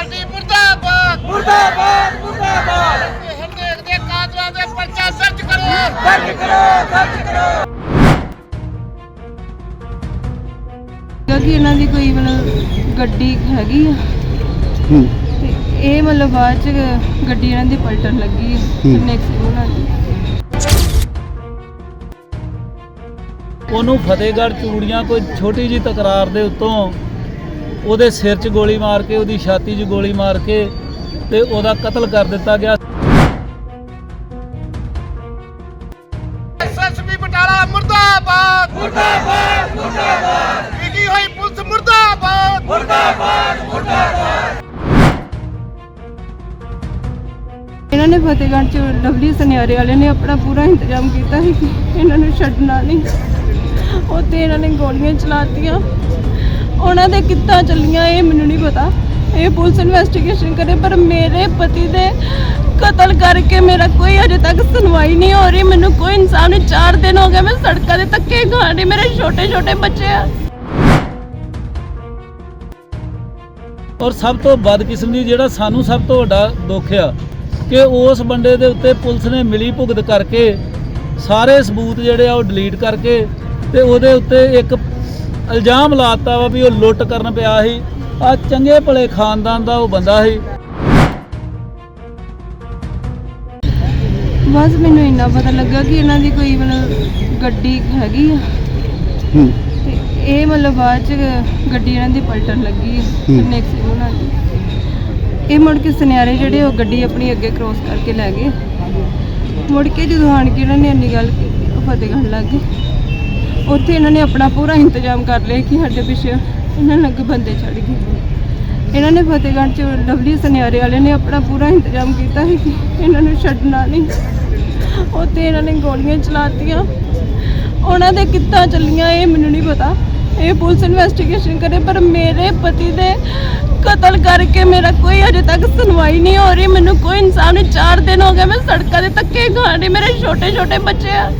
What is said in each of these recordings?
Party ਮੁਰਦਾਬਾਦ। ਮੁਰਦਾਬਾਦ ਮੁਰਦਾਬਾਦ। ਹਰਨੇਕ ਦੇ ਕਾਤਲਾਂ ਦੇ ਪਰਚਾ ਦਰਜ ਕਰੋ। ਦਰਜ ਕਰੋ ਦਰਜ ਕਰੋ। ਕਿ ਇਹਨਾਂ ਦੀ ਕੋਈ ਮਤਲਬ ਗੱਡੀ ਹੈਗੀ ਆ। ਤੇ ਇਹ ਮਤਲਬ ਬਾਅਦ ਚ ਗੱਡੀ ਇਹਨਾਂ ਦੀ ਪਲਟਣ ਲੱਗੀ ਨੈਕਸਟ ਉਹਨਾਂ ਦੀ ਉਹਨੂੰ ਫਤਿਹਗੜ੍ਹ ਚੂੜੀਆਂ ਕੋਈ ਛੋਟੀ ਜੀ ਤਕਰਾਰ ਦੇ ਉੱਤੋਂ ਉਹਦੇ ਸਿਰ 'ਚ ਗੋਲੀ ਮਾਰ ਕੇ ਉਹਦੀ ਛਾਤੀ 'ਚ ਗੋਲੀ ਮਾਰ ਕੇ ਤੇ ਉਹਦਾ ਕਤਲ ਕਰ ਦਿੱਤਾ ਗਿਆ। ਐਸਐਸਪੀ ਬਟਾਲਾ ਮੁਰਦਾਬਾਦ। ਮੁਰਦਾਬਾਦ ਮੁਰਦਾਬਾਦ। ਵਿਕੀ ਹੋਈ ਪੁਲਿਸ ਮੁਰਦਾਬਾਦ। ਮੁਰਦਾਬਾਦ ਮੁਰਦਾਬਾਦ। ਇਹਨਾਂ ਨੇ ਫਤਿਹਗੜ੍ਹ ਚ ਲਵਲੀ ਸੁਨਿਆਰੇ ਵਾਲੇ ਨੇ ਆਪਣਾ ਪੂਰਾ ਇੰਤਜ਼ਾਮ ਕੀਤਾ ਸੀ ਕਿ ਇਹਨਾਂ ਨੂੰ ਛੱਡਣਾ ਨਹੀਂ। ਉੱਥੇ ਇਹਨਾਂ ਨੇ ਗੋਲੀਆਂ ਚਲਾਤੀਆਂ ਉਹਨਾਂ ਦੇ ਕਿੱਦਾਂ ਚੱਲੀਆਂ ਇਹ ਮੈਨੂੰ ਨਹੀਂ ਪਤਾ। ਇਹ ਪੁਲਿਸ ਇਨਵੈਸਟੀਗੇਸ਼ਨ ਕਰੇ, ਪਰ ਮੇਰੇ ਪਤੀ ਦੇ ਕਤਲ ਕਰਕੇ ਮੇਰਾ ਕੋਈ ਅਜੇ ਤੱਕ ਸੁਣਵਾਈ ਨਹੀਂ ਹੋ ਰਹੀ। ਮੈਨੂੰ ਕੋਈ ਇਨਸਾਫ ਨਹੀਂ 4 ਦਿਨ ਹੋ ਗਏ ਮੈਂ ਸੜਕਾਂ ਦੇ ਧੱਕੇ ਖਾਣ ਰਹੀ ਮੇਰੇ ਛੋਟੇ ਛੋਟੇ ਬੱਚੇ ਆ। ਔਰ ਸਭ ਤੋਂ ਬਦਕਿਸਮਤੀ ਜਿਹੜਾ ਸਾਨੂੰ ਸਭ ਤੋਂ ਵੱਡਾ ਦੁੱਖ ਆ ਕਿ ਉਸ ਬੰਦੇ ਦੇ ਉੱਤੇ ਪੁਲਿਸ ਨੇ ਮਿਲੀ ਭੁਗਤ ਕਰਕੇ ਸਾਰੇ ਸਬੂਤ ਜਿਹੜੇ ਆ ਉਹ ਡਿਲੀਟ ਕਰਕੇ ਤੇ ਉਹਦੇ ਉੱਤੇ ਇੱਕ ਇਲਜ਼ਾਮ ਲਾਤਾ ਵਾ ਵੀ ਉਹ ਲੁੱਟ ਕਰਨ ਪਿਆ ਸੀ। ਆ ਚੰਗੇ ਭਲੇ ਖਾਨਦਾਨ ਦਾ ਉਹ ਬੰਦਾ ਸੀ। ਬਸ ਮੈਨੂੰ ਇੰਨਾ ਪਤਾ ਲੱਗਾ ਕਿ ਇਹਨਾਂ ਦੀ ਕੋਈ ਮਤਲਬ ਗੱਡੀ ਹੈਗੀ ਆ। ਤੇ ਇਹ ਮਤਲਬ ਬਾਅਦ ਚ ਗੱਡੀ ਇਹਨਾਂ ਦੀ ਪਲਟਣ ਲੱਗੀ ਨੈਕਸਟ ਉਹਨਾਂ ਦੀ। ਇਹ ਮੁੜ ਕੇ ਸੁਨਿਆਰੇ ਜਿਹੜੇ ਉਹ ਗੱਡੀ ਆਪਣੀ ਅੱਗੇ ਕ੍ਰੋਸ ਕਰਕੇ ਲੈ ਗਏ। ਮੁੜ ਕੇ ਜਦੋਂ ਆਣ ਕੇ ਇਹਨਾਂ ਨੇ ਇੰਨੀ ਗੱਲ ਕੀਤੀ ਉਹ ਫਤਿਹਗੜ੍ਹ ਲੱਗ ਗਏ। ਉੱਥੇ ਇਹਨਾਂ ਨੇ ਆਪਣਾ ਪੂਰਾ ਇੰਤਜ਼ਾਮ ਕਰ ਲਿਆ ਕਿ ਸਾਡੇ ਪਿੱਛੇ ਇਹਨਾਂ ਨੂੰ ਅੱਗੇ ਬੰਦੇ ਛੱਡ ਗਏ। ਇਹਨਾਂ ਨੇ ਫਤਿਹਗੜ੍ਹ ਚ ਲਵਲੀ ਸੁਨਿਆਰੇ ਵਾਲੇ ਨੇ ਆਪਣਾ ਪੂਰਾ ਇੰਤਜ਼ਾਮ ਕੀਤਾ ਸੀ ਕਿ ਇਹਨਾਂ ਨੂੰ ਛੱਡਣਾ ਨਹੀਂ। ਉੱਥੇ ਇਹਨਾਂ ਨੇ ਗੋਲੀਆਂ ਚਲਾਤੀਆਂ। ਉਹਨਾਂ ਦੇ ਕਿੱਦਾਂ ਚੱਲੀਆਂ, ਇਹ ਮੈਨੂੰ ਨਹੀਂ ਪਤਾ। ਇਹ ਪੁਲਿਸ ਇਨਵੈਸਟੀਗੇਸ਼ਨ ਕਰੇ, ਪਰ ਮੇਰੇ ਪਤੀ ਦੇ ਕਤਲ ਕਰਕੇ ਮੇਰਾ ਕੋਈ ਅਜੇ ਤੱਕ ਸੁਣਵਾਈ ਨਹੀਂ ਹੋ ਰਹੀ। ਮੈਨੂੰ ਕੋਈ ਇਨਸਾਨ ਨਹੀਂ 4 ਦਿਨ ਹੋ ਗਏ ਮੈਂ ਸੜਕਾਂ ਦੇ ਧੱਕੇ ਖਾਣ ਰਹੀ ਮੇਰੇ ਛੋਟੇ ਛੋਟੇ ਬੱਚੇ ਆ।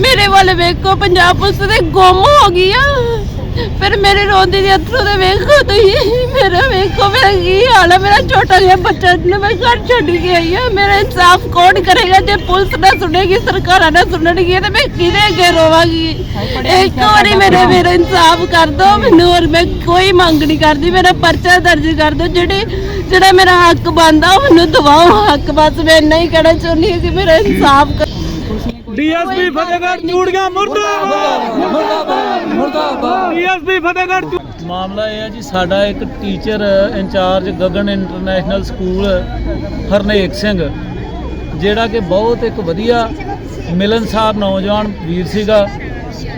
ਮੇਰੇ ਵੱਲ ਵੇਖੋ, ਪੰਜਾਬ ਪੁਲਿਸ ਦੇ ਗੁੰਮ ਹੋ ਗਈ ਆ। ਫਿਰ ਮੇਰੇ ਰੋਂਦੀ ਦੇ ਅਥਰੂ ਦੇ ਵੇਖੋ ਤੁਸੀਂ। ਮੇਰਾ ਵੇਖੋ, ਮੇਰਾ ਕੀ ਹਾਲ ਹੈ ਮੇਰਾ ਛੋਟਾ ਜਿਹਾ ਬੱਚਾ ਨੂੰ ਮੈਂ ਘਰ ਛੱਡ ਕੇ ਆਈ ਆ। ਮੇਰਾ ਇਨਸਾਫ ਕੌਣ ਕਰੇਗਾ ਜੇ ਪੁਲਿਸ ਨਾ ਸੁਣੇਗੀ, ਸਰਕਾਰਾਂ ਨਾ ਸੁਣਨਗੀ ਤੇ ਮੈਂ ਕਿਹਦੇ ਅੱਗੇ ਰੋਵਾਂਗੀ? ਇੱਕ ਵਾਰੀ ਮੇਰੇ ਮੇਰਾ ਇਨਸਾਫ ਕਰ ਦਿਓ ਮੈਨੂੰ ਹੋਰ ਮੈਂ ਕੋਈ ਮੰਗ ਨਹੀਂ ਕਰਦੀ। ਮੇਰਾ ਪਰਚਾ ਦਰਜ ਕਰ ਦਿਓ ਜਿਹੜੇ, ਜਿਹੜਾ ਮੇਰਾ ਹੱਕ ਬਣਦਾ ਉਹ ਮੈਨੂੰ ਦਵਾਓ। ਹੱਕ ਬਸ ਮੈਂ ਇੰਨਾ ਹੀ ਕਹਿਣਾ ਚਾਹੁੰਦੀ ਹਾਂ ਕਿ ਮੇਰਾ ਇਨਸਾਫ ਡੀਐਸਪੀ ਫਤਿਹਗੜ੍ਹ ਚੂੜੀਆਂ ਮੁਰਦਾਬਾਦ। ਮੁਰਦਾਬਾਦ ਮੁਰਦਾਬਾਦ। ਡੀਐਸਪੀ ਫਤਿਹਗੜ੍ਹ ਮਾਮਲਾ ਇਹ ਹੈ ਜੀ ਸਾਡਾ ਇੱਕ teacher incharge Gagan International School Harnek Singh ਜਿਹੜਾ ਕਿ ਬਹੁਤ ਇੱਕ ਵਧੀਆ ਮਿਲਨਸਾਰ ਨੌਜਵਾਨ ਵੀਰ ਸੀਗਾ।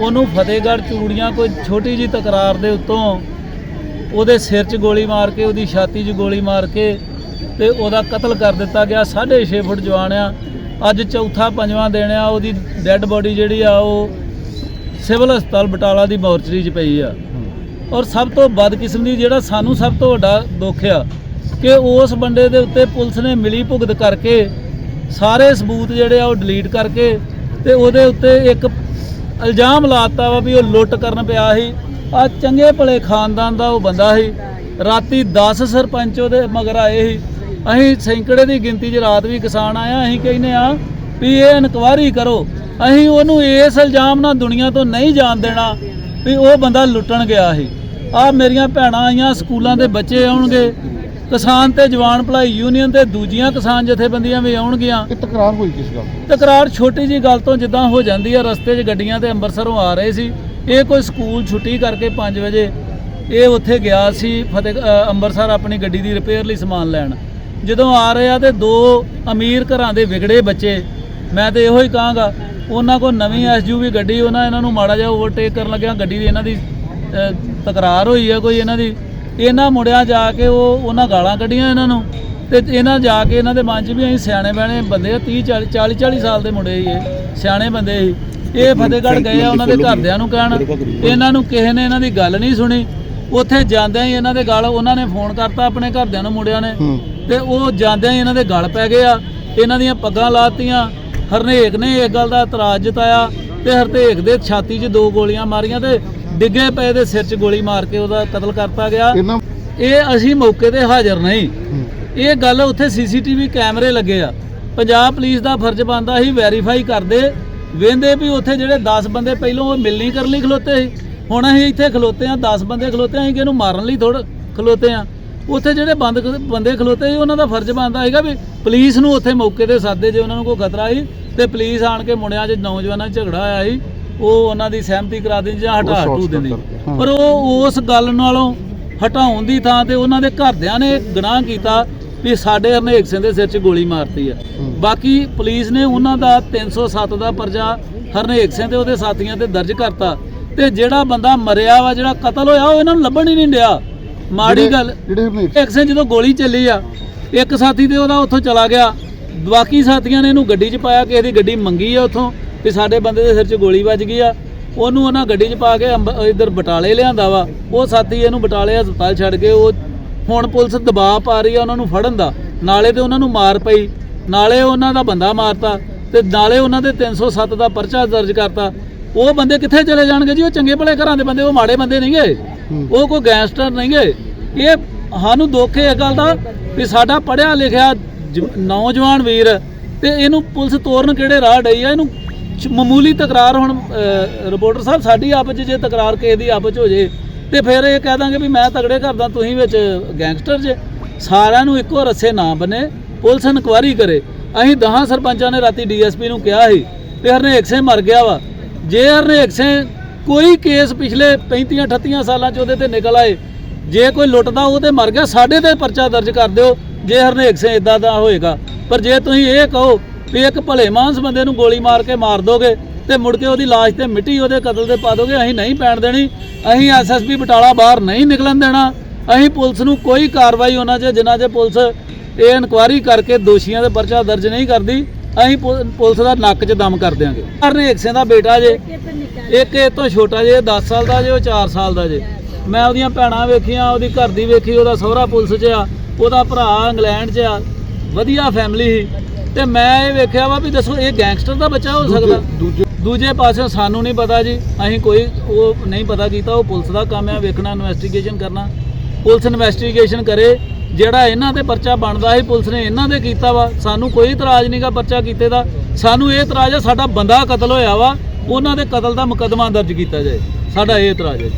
ਉਹਨੂੰ ਫਤਿਹਗੜ੍ਹ ਚੂੜੀਆਂ ਕੋਈ ਛੋਟੀ ਜੀ ਤਕਰਾਰ ਦੇ ਉੱਤੋਂ ਉਹਦੇ ਸਿਰ 'ਚ ਗੋਲੀ ਮਾਰ ਕੇ ਉਹਦੀ ਛਾਤੀ 'ਚ ਗੋਲੀ ਮਾਰ ਕੇ ਤੇ ਉਹਦਾ ਕਤਲ ਕਰ ਦਿੱਤਾ ਗਿਆ। 6.5 ਫੁੱਟ ਜਵਾਨ ਆ। ਅੱਜ ਚੌਥਾ ਪੰਜਵਾਂ ਦਿਨ ਆ, ਉਹਦੀ ਡੈੱਡ ਬੋਡੀ ਜਿਹੜੀ ਆ, ਉਹ ਸਿਵਲ ਹਸਪਤਾਲ ਬਟਾਲਾ ਦੀ ਮੋਰਚਰੀ 'ਚ ਪਈ ਆ। ਔਰ ਸਭ ਤੋਂ ਬਦਕਿਸਮਤੀ ਜਿਹੜਾ ਸਾਨੂੰ ਸਭ ਤੋਂ ਵੱਡਾ ਦੁੱਖ ਆ, ਕਿ ਉਸ ਬੰਦੇ ਦੇ ਉੱਤੇ ਪੁਲਿਸ ਨੇ ਮਿਲੀ ਭੁਗਤ ਕਰਕੇ ਸਾਰੇ ਸਬੂਤ ਜਿਹੜੇ ਆ, ਉਹ ਡਿਲੀਟ ਕਰਕੇ ਤੇ ਉਹਦੇ ਉੱਤੇ ਇੱਕ ਇਲਜ਼ਾਮ ਲਾਤਾ ਵਾ ਵੀ ਉਹ ਲੁੱਟ ਕਰਨ ਪਿਆ ਸੀ। ਆ ਚੰਗੇ ਭਲੇ ਖਾਨਦਾਨ ਦਾ ਉਹ ਬੰਦਾ ਸੀ। ਰਾਤੀ 10 ਸਰਪੰਚ ਉਹਦੇ ਮਗਰ ਆਏ ਸੀ। ਅਸੀਂ ਸੈਂਕੜੇ ਦੀ ਗਿਣਤੀ 'ਚ ਰਾਤ ਵੀ ਕਿਸਾਨ ਆਇਆ ਅਸੀਂ ਕਹਿੰਦੇ ਆ ਵੀ ਇਹ ਇਨਕੁਆਰੀ ਕਰੋ। ਅਸੀਂ ਉਹਨੂੰ ਇਸ ਇਲਜ਼ਾਮ ਨਾਲ ਦੁਨੀਆ ਤੋਂ ਨਹੀਂ ਜਾਣ ਦੇਣਾ ਵੀ ਉਹ ਬੰਦਾ ਲੁੱਟਣ ਗਿਆ ਸੀ। ਆ ਮੇਰੀਆਂ ਭੈਣਾਂ ਆਈਆਂ ਸਕੂਲਾਂ ਦੇ ਬੱਚੇ ਆਉਣਗੇ ਕਿਸਾਨ ਤੇ ਜਵਾਨ ਭਲਾਈ ਯੂਨੀਅਨ ਤੇ ਦੂਜੀਆਂ ਕਿਸਾਨ ਜਥੇਬੰਦੀਆਂ ਵੀ ਆਉਣਗੀਆਂ। ਤਕਰਾਰ ਹੋਈ ਕਿਸ ਗੱਲ? ਤਕਰਾਰ ਛੋਟੀ ਜੀ ਗੱਲ ਤੋਂ ਜਿੱਦਾਂ ਹੋ ਜਾਂਦੀ ਆ ਰਸਤੇ 'ਚ ਗੱਡੀਆਂ ਤੇ ਅੰਮ੍ਰਿਤਸਰੋਂ ਆ ਰਹੇ ਸੀ। ਇਹ ਕੋਈ ਸਕੂਲ ਛੁੱਟੀ ਕਰਕੇ 5 ਵਜੇ ਇਹ ਉੱਥੇ ਗਿਆ ਸੀ ਫਤਿਹ ਅੰਮ੍ਰਿਤਸਰ ਆਪਣੀ ਗੱਡੀ ਦੀ ਰਿਪੇਅਰ ਲਈ ਸਮਾਨ ਲੈਣ। ਜਦੋਂ ਆ ਰਹੇ ਆ ਤੇ ਦੋ ਅਮੀਰ ਘਰਾਂ ਦੇ ਵਿਗੜੇ ਬੱਚੇ। ਮੈਂ ਤੇ ਇਹੋ ਹੀ ਕਹਾਂਗਾ ਉਹਨਾਂ ਕੋਲ ਨਵੀਂ ਐਸਯੂਵੀ ਗੱਡੀ ਉਹਨਾਂ ਇਹਨਾਂ ਨੂੰ ਮਾੜਾ ਜਿਹਾ ਓਵਰਟੇਕ ਕਰਨ ਲੱਗਿਆ ਗੱਡੀ ਦੀ ਇਹਨਾਂ ਦੀ ਤਕਰਾਰ ਹੋਈ ਆ ਕੋਈ ਇਹਨਾਂ ਦੀ। ਇਹਨਾਂ ਮੁੰਡਿਆਂ ਜਾ ਕੇ ਉਹ ਉਹਨਾਂ ਗਾਲਾਂ ਕੱਢੀਆਂ ਇਹਨਾਂ ਨੂੰ ਤੇ ਇਹਨਾਂ ਜਾ ਕੇ ਇਹਨਾਂ ਦੇ ਮਨ 'ਚ ਵੀ ਅਸੀਂ ਸਿਆਣੇ ਬਹਿਣੇ ਬੰਦੇ ਆ 30 40 40 40 ਸਾਲ ਦੇ ਮੁੰਡੇ ਸੀ ਇਹ ਸਿਆਣੇ ਬੰਦੇ ਸੀ ਇਹ ਫਤਿਹਗੜ੍ਹ ਗਏ ਆ ਉਹਨਾਂ ਦੇ ਘਰਦਿਆਂ ਨੂੰ ਕਹਿਣ ਇਹਨਾਂ ਨੂੰ ਕਿਸੇ ਨੇ ਇਹਨਾਂ ਦੀ ਗੱਲ ਨਹੀਂ ਸੁਣੀ। ਉੱਥੇ ਜਾਂਦਿਆਂ ਹੀ ਇਹਨਾਂ ਦੇ ਗੱਲ ਉਹਨਾਂ ਨੇ ਫੋਨ ਕਰਤਾ ਆਪਣੇ ਘਰਦਿਆਂ ਨੂੰ ਮੁੰਡਿਆਂ ਨੇ। ਤੇ ਉਹ ਜਾਂਦਿਆਂ ਹੀ ਇਹਨਾਂ ਦੇ ਗਲ ਪੈ ਗਏ ਆ। ਇਹਨਾਂ ਦੀਆਂ ਪੱਗਾਂ ਲਾਤੀਆਂ। ਹਰਨੇਕ ਨੇ ਇਸ ਗੱਲ ਦਾ ਇਤਰਾਜ਼ ਜਤਾਇਆ ਤੇ ਹਰਨੇਕ ਦੇ ਛਾਤੀ 'ਚ ਦੋ ਗੋਲੀਆਂ ਮਾਰੀਆਂ ਤੇ ਡਿੱਗੇ ਪਏ ਦੇ ਸਿਰ 'ਚ ਗੋਲੀ ਮਾਰ ਕੇ ਉਹਦਾ ਕਤਲ ਕਰਤਾ ਗਿਆ। ਇਹ ਅਸੀਂ ਮੌਕੇ ਤੇ ਹਾਜ਼ਰ ਨਹੀਂ। ਇਹ ਗੱਲ ਉੱਥੇ ਸੀਸੀਟੀਵੀ ਕੈਮਰੇ ਲੱਗੇ ਆ। ਪੰਜਾਬ ਪੁਲਿਸ ਦਾ ਫਰਜ਼ ਬਣਦਾ ਸੀ ਵੈਰੀਫਾਈ ਕਰਦੇ। ਵੇਂਦੇ ਵੀ ਉੱਥੇ ਜਿਹੜੇ 10 ਬੰਦੇ ਪਹਿਲਾਂ ਉਹ ਮਿਲਣੀ ਕਰਨ ਲਈ ਖਲੋਤੇ ਸੀ। ਹੁਣ ਅਸੀਂ ਇੱਥੇ ਖਲੋਤੇ ਆ 10 ਬੰਦੇ ਖਲੋਤੇ ਆ ਅਸੀਂ ਕਿਹਨੂੰ ਮਾਰਨ ਲਈ ਥੋੜਾ ਖਲੋਤੇ ਆ ਉੱਥੇ ਜਿਹੜੇ ਬੰਦ ਬੰਦੇ ਖਲੋਤੇ ਸੀ ਉਹਨਾਂ ਦਾ ਫਰਜ਼ ਬਣਦਾ ਹੈਗਾ ਵੀ ਪੁਲਿਸ ਨੂੰ ਉੱਥੇ ਮੌਕੇ ਤੇ ਸਾਦੇ ਜੇ ਉਹਨਾਂ ਨੂੰ ਕੋਈ ਖਤਰਾ ਸੀ ਤੇ ਪੁਲਿਸ ਆਣ ਕੇ ਮੁੰਡਿਆਂ 'ਚ ਨੌਜਵਾਨਾਂ 'ਚ ਝਗੜਾ ਹੋਇਆ ਸੀ ਉਹ ਉਹਨਾਂ ਦੀ ਸਹਿਮਤੀ ਕਰਾ ਦਿੰਦੀ ਜਾਂ ਹਟਾ ਹਟੂ ਦਿੰਦੀ ਪਰ ਉਹ ਉਸ ਗੱਲ ਨਾਲੋਂ ਹਟਾਉਣ ਦੀ ਥਾਂ ਤੇ ਉਹਨਾਂ ਦੇ ਘਰਦਿਆਂ ਨੇ ਗੁਨਾਹ ਕੀਤਾ ਵੀ ਸਾਡੇ ਹਰਨੇਕ ਸਿੰਘ ਦੇ ਸਿਰ 'ਚ ਗੋਲੀ ਮਾਰਤੀ ਆ। ਬਾਕੀ ਪੁਲਿਸ ਨੇ ਉਹਨਾਂ ਦਾ 307 ਦਾ ਪਰਚਾ ਹਰਨੇਕ ਸਿੰਘ ਤੇ ਉਹਦੇ ਸਾਥੀਆਂ ਤੇ ਦਰਜ ਕਰਤਾ। ਤੇ ਜਿਹੜਾ ਬੰਦਾ ਮਰਿਆ ਵਾ ਜਿਹੜਾ ਕਤਲ ਹੋਇਆ ਉਹ ਇਹਨਾਂ ਨੂੰ ਲੱਭਣ ਹੀ ਨਹੀਂ ਡਿਆ। ਮਾੜੀ ਗੱਲ। ਜਿਹੜੇ ਇੱਕ ਸੇ ਜਦੋਂ ਗੋਲੀ ਚੱਲੀ ਆ ਇੱਕ ਸਾਥੀ ਤੇ ਉਹਦਾ ਉੱਥੋਂ ਚਲਾ ਗਿਆ। ਬਾਕੀ ਸਾਥੀਆਂ ਨੇ ਇਹਨੂੰ ਗੱਡੀ 'ਚ ਪਾਇਆ ਕਿਸੇ ਦੀ ਗੱਡੀ ਮੰਗੀ ਆ ਉੱਥੋਂ ਵੀ ਸਾਡੇ ਬੰਦੇ ਦੇ ਸਿਰ 'ਚ ਗੋਲੀ ਵੱਜ ਗਈ ਆ। ਉਹਨੂੰ ਉਹਨਾਂ ਗੱਡੀ 'ਚ ਪਾ ਕੇ ਇੱਧਰ ਬਟਾਲੇ ਲਿਆਂਦਾ ਵਾ। ਉਹ ਸਾਥੀ ਇਹਨੂੰ ਬਟਾਲੇ ਹਸਪਤਾਲ ਛੱਡ ਕੇ ਉਹ ਹੁਣ ਪੁਲਿਸ ਦਬਾਅ ਪਾ ਰਹੀ ਆ ਉਹਨਾਂ ਨੂੰ ਫੜਨ ਦਾ। ਨਾਲੇ ਤੇ ਉਹਨਾਂ ਨੂੰ ਮਾਰ ਪਈ। ਨਾਲੇ ਉਹਨਾਂ ਦਾ ਬੰਦਾ ਮਾਰਤਾ ਤੇ ਨਾਲੇ ਉਹਨਾਂ ਦੇ 307 ਦਾ ਪਰਚਾ ਦਰਜ ਕਰਤਾ। ਉਹ ਬੰਦੇ ਕਿੱਥੇ ਚਲੇ ਜਾਣਗੇ ਜੀ? ਉਹ ਚੰਗੇ ਭਲੇ ਘਰਾਂ ਦੇ ਬੰਦੇ ਉਹ ਮਾੜੇ ਬੰਦੇ ਨਹੀਂਗੇ। ਉਹ ਕੋਈ ਗੈਂਗਸਟਰ ਨਹੀਂਗੇ। ਇਹ ਸਾਨੂੰ ਦੁੱਖ ਹੈ ਇਹ ਗੱਲ ਦਾ ਵੀ ਸਾਡਾ ਪੜਿਆ ਲਿਖਿਆ ਨੌਜਵਾਨ ਵੀਰ ਤੇ ਇਹਨੂੰ ਪੁਲਿਸ ਤੋਰਨ ਕਿਹੜੇ ਰਾਹ ਡਈ ਆ? ਇਹਨੂੰ ਮਾਮੂਲੀ ਤਕਰਾਰ ਹੁਣ ਰਿਪੋਰਟਰ ਸਾਹਿਬ ਸਾਡੀ ਆਪਸ 'ਚ ਜੇ ਤਕਰਾਰ ਕਿਸੇ ਦੀ ਆਪਸ 'ਚ ਹੋ ਜੇ ਤੇ ਫਿਰ ਇਹ ਕਹਿ ਦਾਂਗੇ ਵੀ ਮੈਂ ਤਗੜੇ ਕਰਦਾ ਤੁਸੀਂ ਵਿੱਚ ਗੈਂਗਸਟਰ ਜੇ। ਸਾਰਿਆਂ ਨੂੰ ਇੱਕੋ ਰੱਸੇ ਨਾ ਬਨੇ ਪੁਲਿਸ ਇਨਕੁਆਰੀ ਕਰੇ। ਅਸੀਂ 10 ਸਰਪੰਚਾਂ ਨੇ ਰਾਤੀ ਡੀਐਸਪੀ ਨੂੰ ਕਿਹਾ ਸੀ ਤੇ ਹਰਨੇਕ ਸਿੰਘ ਮਰ ਗਿਆ ਵਾ। ਜੇ ਹਰਨੇਕ ਸਿੰਘ, ਕੋਈ ਕੇਸ ਪਿਛਲੇ 35 38 ਸਾਲਾਂ ਚ ਉਹਦੇ ਤੇ ਨਿਕਲ ਆਏ, ਜੇ ਕੋਈ ਲੁੱਟਦਾ ਉਹ ਤੇ ਮਰ ਗਿਆ, ਸਾਡੇ ਤੇ ਪਰਚਾ ਦਰਜ ਕਰ ਦਿਓ ਜੇ ਹਰਨੇਕ ਸਿੰਘ ਇਦਾਂ ਦਾ ਹੋਏਗਾ। ਪਰ ਜੇ ਤੁਸੀਂ ਇਹ ਕਹੋ ਵੀ ਇੱਕ ਭਲੇ ਮਾਨਸ ਬੰਦੇ ਨੂੰ ਗੋਲੀ ਮਾਰ ਕੇ ਮਾਰ ਦੋਗੇ ਤੇ ਮੁੜ ਕੇ ਉਹਦੀ ਲਾਸ਼ ਤੇ ਮਿੱਟੀ ਉਹਦੇ ਕਤਲ ਦੇ ਪਾ ਦੋਗੇ, ਅਸੀਂ ਨਹੀਂ ਪੈਣ ਦੇਣੀ, ਅਸੀਂ ਐਸਐਸਪੀ ਬਟਾਲਾ ਬਾਹਰ ਨਹੀਂ ਨਿਕਲਣ ਦੇਣਾ, ਅਸੀਂ ਪੁਲਿਸ ਨੂੰ ਕੋਈ ਕਾਰਵਾਈ ਉਹਨਾਂ 'ਚ, ਜਿਨ੍ਹਾਂ 'ਚ ਪੁਲਿਸ ਇਹ ਇਨਕੁਆਰੀ ਕਰਕੇ ਦੋਸ਼ੀਆਂ ਦੇ ਪਰਚਾ ਦਰਜ ਨਹੀਂ ਕਰਦੀ ਅਸੀਂ ਪੁ- ਪੁਲਿਸ ਦਾ ਨੱਕ 'ਚ ਦਮ ਕਰ ਦਿਆਂਗੇ। ਹਰਨੇਕ ਸਿੰਘ ਦਾ ਬੇਟਾ ਜੇ ਇੱਕ ਇਹ ਤੋਂ ਛੋਟਾ ਜੇ 10 ਸਾਲ ਦਾ ਜੇ ਉਹ 4 ਸਾਲ ਦਾ ਜੇ। ਮੈਂ ਉਹਦੀਆਂ ਭੈਣਾਂ ਵੇਖੀਆਂ ਉਹਦੀ ਘਰ ਦੀ ਵੇਖੀ ਉਹਦਾ ਸਹੁਰਾ ਪੁਲਿਸ 'ਚ ਆ ਉਹਦਾ ਭਰਾ ਇੰਗਲੈਂਡ 'ਚ ਆ ਵਧੀਆ ਫੈਮਿਲੀ ਸੀ। ਤੇ ਮੈਂ ਇਹ ਵੇਖਿਆ ਵਾ ਵੀ ਦੱਸੋ ਇਹ ਗੈਂਗਸਟਰ ਦਾ ਬੱਚਾ ਹੋ ਸਕਦਾ? ਦੂਜੇ ਦੂਜੇ ਪਾਸੇ ਸਾਨੂੰ ਨਹੀਂ ਪਤਾ ਜੀ ਅਸੀਂ ਕੋਈ ਉਹ ਨਹੀਂ ਪਤਾ ਕੀਤਾ ਉਹ ਪੁਲਿਸ ਦਾ ਕੰਮ ਹੈ ਵੇਖਣਾ ਇਨਵੈਸਟੀਗੇਸ਼ਨ ਕਰਨਾ। ਪੁਲਿਸ ਇਨਵੈਸਟੀਗੇਸ਼ਨ ਕਰੇ ਜਿਹੜਾ ਇਹਨਾਂ ਤੇ ਪਰਚਾ ਬਣਦਾ ਸੀ, ਪੁਲਿਸ ਨੇ ਇਹਨਾਂ ਦੇ ਕੀਤਾ ਵਾ। ਸਾਨੂੰ ਕੋਈ ਇਤਰਾਜ਼ ਨਹੀਂਗਾ ਪਰਚਾ ਕੀਤੇ ਦਾ। ਸਾਨੂੰ ਇਹ ਇਤਰਾਜ਼ ਹੈ ਸਾਡਾ ਬੰਦਾ ਕਤਲ ਹੋਇਆ ਵਾ, ਉਹਨਾਂ ਦੇ ਕਤਲ ਦਾ ਮੁਕੱਦਮਾ ਦਰਜ ਕੀਤਾ ਜਾਏ। ਸਾਡਾ ਇਹ ਇਤਰਾਜ਼ ਹੈ